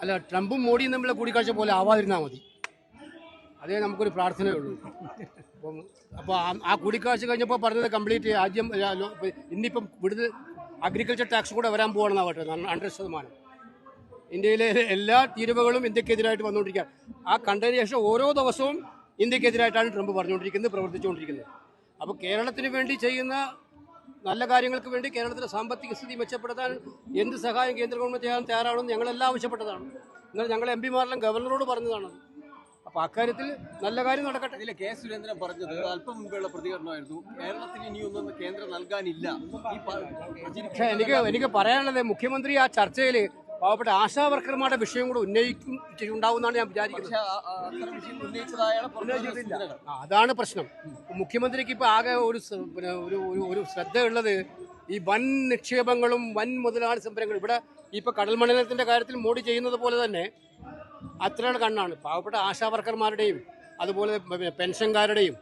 അല്ല ട്രംപും മോഡിയും തമ്മിലുള്ള കൂടിക്കാഴ്ച പോലെ ആവാതിരുന്നാൽ മതി. അതേ നമുക്കൊരു പ്രാർത്ഥനയുള്ളൂ. അപ്പം അപ്പോൾ ആ കൂടിക്കാഴ്ച കഴിഞ്ഞപ്പോൾ പറഞ്ഞത് കംപ്ലീറ്റ് ആദ്യം ഇന്നിപ്പം ഇവിടുന്ന് അഗ്രികൾച്ചർ ടാക്സ് കൂടെ വരാൻ പോകണമെന്നാണ് പറഞ്ഞത് ഹൺഡ്രഡ് ശതമാനം. ഇന്ത്യയിലെ എല്ലാ തീരുവകളും ഇന്ത്യക്കെതിരായിട്ട് വന്നുകൊണ്ടിരിക്കുക ആ കണ്ടതിന് ശേഷം ഓരോ ദിവസവും ഇന്ത്യക്കെതിരായിട്ടാണ് ട്രംപ് പറഞ്ഞുകൊണ്ടിരിക്കുന്നത് പ്രവർത്തിച്ചുകൊണ്ടിരിക്കുന്നത്. അപ്പോൾ കേരളത്തിന് വേണ്ടി ചെയ്യുന്ന നല്ല കാര്യങ്ങൾക്ക് വേണ്ടി കേരളത്തിലെ സാമ്പത്തിക സ്ഥിതി മെച്ചപ്പെടുത്താൻ എന്ത് സഹായം കേന്ദ്ര ഗവൺമെന്റ് ചെയ്യാൻ തയ്യാറാണെന്ന് ഞങ്ങളെല്ലാം ആവശ്യപ്പെട്ടതാണ്. എന്നാൽ ഞങ്ങൾ എം പിമാരെല്ലാം ഗവർണറോട് പറഞ്ഞതാണ്. അപ്പോൾ അക്കാര്യത്തിൽ നല്ല കാര്യം നടക്കട്ടെ. ഇതിലെ കെ സുരേന്ദ്രൻ പറഞ്ഞത് അല്പം മുമ്പുള്ള പ്രതികരണമായിരുന്നു. കേരളത്തിന് ഇനിയൊന്നും കേന്ദ്രം നൽകാനില്ല. എനിക്ക് എനിക്ക് പറയാനുള്ളത് മുഖ്യമന്ത്രി ആ ചർച്ചയിൽ പാവപ്പെട്ട ആശാ വർക്കർമാരുടെ വിഷയം കൂടെ ഉന്നയിക്കും ഉണ്ടാവുമെന്നാണ് ഞാൻ വിചാരിക്കുന്നത്. അതാണ് പ്രശ്നം. മുഖ്യമന്ത്രിക്ക് ഇപ്പോൾ ആകെ ഒരു പിന്നെ ഒരു ഒരു ശ്രദ്ധയുള്ളത് ഈ വൻ നിക്ഷേപങ്ങളും വൻ മുതലാളി സംരംഭങ്ങളും. ഇവിടെ ഇപ്പൊ കടൽമണ്ഡലത്തിന്റെ കാര്യത്തിൽ മോഡി ചെയ്യുന്നത് പോലെ തന്നെ അത്രയുടെ കണ്ണാണ്. പാവപ്പെട്ട ആശാ വർക്കർമാരുടെയും അതുപോലെ പെൻഷൻകാരുടെയും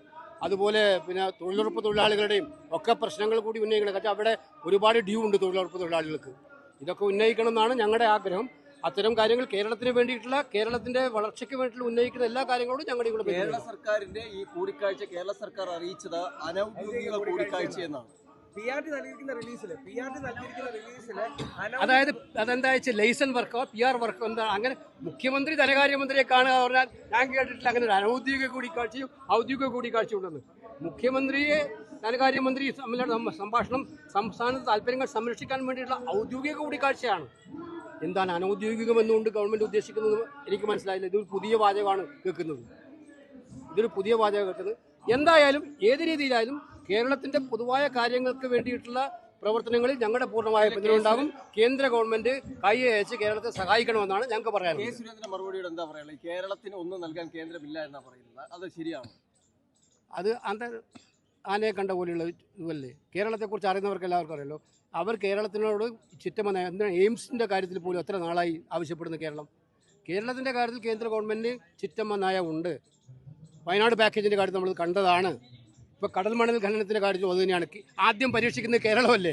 അതുപോലെ പിന്നെ തൊഴിലുറപ്പ് തൊഴിലാളികളുടെയും ഒക്കെ പ്രശ്നങ്ങൾ കൂടി ഉന്നയിക്കണം. കാരണം അവിടെ ഒരുപാട് ഡ്യൂ ഉണ്ട് തൊഴിലുറപ്പ് തൊഴിലാളികൾക്ക്. ഇതൊക്കെ ഉന്നയിക്കണം എന്നാണ് ഞങ്ങളുടെ ആഗ്രഹം. അത്തരം കാര്യങ്ങൾ കേരളത്തിന് വേണ്ടിയിട്ടുള്ള കേരളത്തിന്റെ വളർച്ചയ്ക്ക് വേണ്ടിയിട്ടുള്ള ഉന്നയിക്കുന്ന എല്ലാ കാര്യങ്ങളോടും ഞങ്ങളുടെ ഇവിടെ കേരള സർക്കാരിന്റെ ഈ കൂടിക്കാഴ്ച കേരള സർക്കാർ അറിയിച്ചത് അനൗദ്യോഗിക കൂടിക്കാഴ്ച എന്നാണ്. അതായത് അതെന്താ വെച്ചാൽ ലൈസൻ വർക്കോ പി ആർ വർക്കോ എന്താ അങ്ങനെ മുഖ്യമന്ത്രി ധനകാര്യമന്ത്രിയെ കാണുക പറഞ്ഞാൽ ഞാൻ കേട്ടിട്ടില്ല. അങ്ങനെ ഒരു അനൗദ്യോഗിക കൂടിക്കാഴ്ചയും ഔദ്യോഗിക കൂടിക്കാഴ്ചയും ഉണ്ടെന്ന്. മുഖ്യമന്ത്രിയെ ധനകാര്യമന്ത്രി തമ്മിലുള്ള സംഭാഷണം സംസ്ഥാന താല്പര്യങ്ങൾ സംരക്ഷിക്കാൻ വേണ്ടിയിട്ടുള്ള ഔദ്യോഗിക കൂടിക്കാഴ്ചയാണ്. എന്താണ് അനൗദ്യോഗികം എന്നുകൊണ്ട് ഗവൺമെന്റ് ഉദ്ദേശിക്കുന്നത് എനിക്ക് മനസ്സിലായില്ല. ഇതൊരു പുതിയ വാചകമാണ് കേൾക്കുന്നത്. ഇതൊരു പുതിയ വാചകം കേൾക്കുന്നത്. എന്തായാലും ഏത് രീതിയിലായാലും കേരളത്തിന്റെ പൊതുവായ കാര്യങ്ങൾക്ക് വേണ്ടിയിട്ടുള്ള പ്രവർത്തനങ്ങളിൽ ഞങ്ങളുടെ പൂർണമായ പിന്തുണയുണ്ടാകും കേന്ദ്ര ഗവൺമെന്റ് കൈ അയച്ച് കേരളത്തെ സഹായിക്കണമെന്നാണ് ഞങ്ങൾക്ക് കെ സുരേന്ദ്രൻ മറുപടിയോട് എന്താ പറയുള്ളത് കേരളത്തിന് ഒന്നും നൽകാൻ കേന്ദ്രമില്ല എന്നാ പറയുന്നത്. അത് ശരിയാണ്? അത് അന്ത ആനയെ കണ്ട പോലെയുള്ള ഇതല്ലേ? കേരളത്തെക്കുറിച്ച് അറിയുന്നവർക്ക് എല്ലാവർക്കും അറിയാലോ. അവർ കേരളത്തിനോട് ചുറ്റമെന്ന എന്തിനാണ് എയിംസിന്റെ കാര്യത്തിൽ പോലും എത്ര നാളായി ആവശ്യപ്പെടുന്നു കേരളം? കേരളത്തിന്റെ കാര്യത്തിൽ കേന്ദ്ര ഗവൺമെന്റ് ചിറ്റമ്മ നയ ഉണ്ട്. വയനാട് പാക്കേജിന്റെ കാര്യത്തിൽ നമ്മൾ കണ്ടതാണ്. ഇപ്പോൾ കടൽ മണൽ ഖനനത്തിന്റെ കാര്യത്തിൽ അത് തന്നെയാണ്. ആദ്യം പരീക്ഷിക്കുന്നത് കേരളമല്ലേ?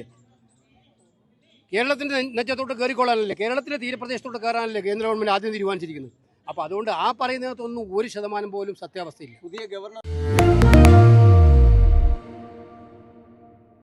കേരളത്തിന്റെ നെച്ചത്തോട്ട് കയറിക്കൊള്ളാനല്ലേ? കേരളത്തിലെ തീരപ്രദേശത്തോട്ട് കയറാനല്ലേ കേന്ദ്ര ഗവൺമെന്റ് ആദ്യം തീരുമാനിച്ചിരിക്കുന്നത്? അപ്പോൾ അതുകൊണ്ട് ആ പറയുന്നതിനകത്തൊന്നും ഒരു ശതമാനം പോലും സത്യാവസ്ഥയില്ല. പുതിയ ഗവർണർ